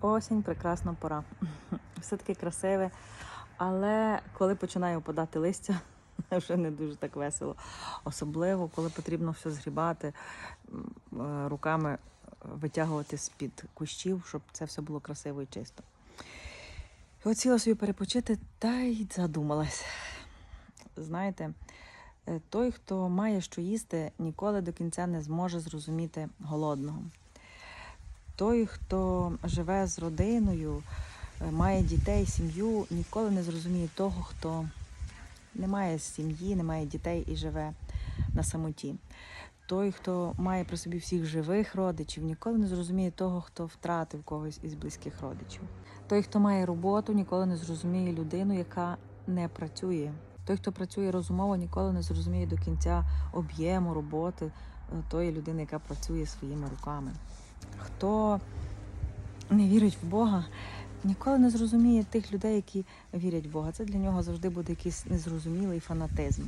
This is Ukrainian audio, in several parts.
Осінь прекрасна пора. Все таки красиве. Але коли починає опадати листя, вже не дуже так весело. Особливо, коли потрібно все згрібати, е, руками витягувати з-під кущів, щоб це все було красиво і чисто. І собі перепочити та й задумалась. Знаєте, е, той, хто має що їсти, ніколи до кінця не зможе зрозуміти голодного. Той, хто живе з родиною, е, має дітей, сім'ю, ніколи не зрозуміє того, хто не має сім'ї, не має дітей і живе на самоті. Той, хто має при собі всіх живих родичів, ніколи не зрозуміє того, хто втратив когось із близьких родичів. Той, хто має роботу, ніколи не зрозуміє людину, яка не працює. Той, хто працює розумово, ніколи не зрозуміє до кінця об'єму роботи е, тої людини, яка працює своїми руками. Хто не вірить в Бога, ніколи не зрозуміє тих людей, які вірять в Бога. Це для нього завжди буде якийсь незрозумілий фанатизм.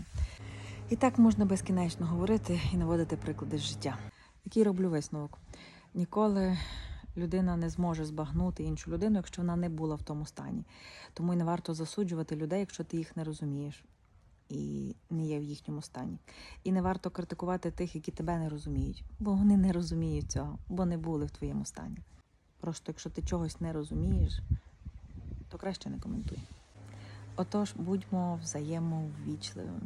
І так можна безкінечно говорити і наводити приклади з життя. Який роблю висновок? Ніколи людина не зможе збагнути іншу людину, якщо вона не була в тому стані. Тому й не варто засуджувати людей, якщо ти їх не розумієш і не є в їхньому стані. І не варто критикувати тих, які тебе не розуміють, бо вони не розуміють цього, бо не були в твоєму стані. Просто якщо ти чогось не розумієш, то краще не коментуй. Отож, будьмо взаємоввічливими.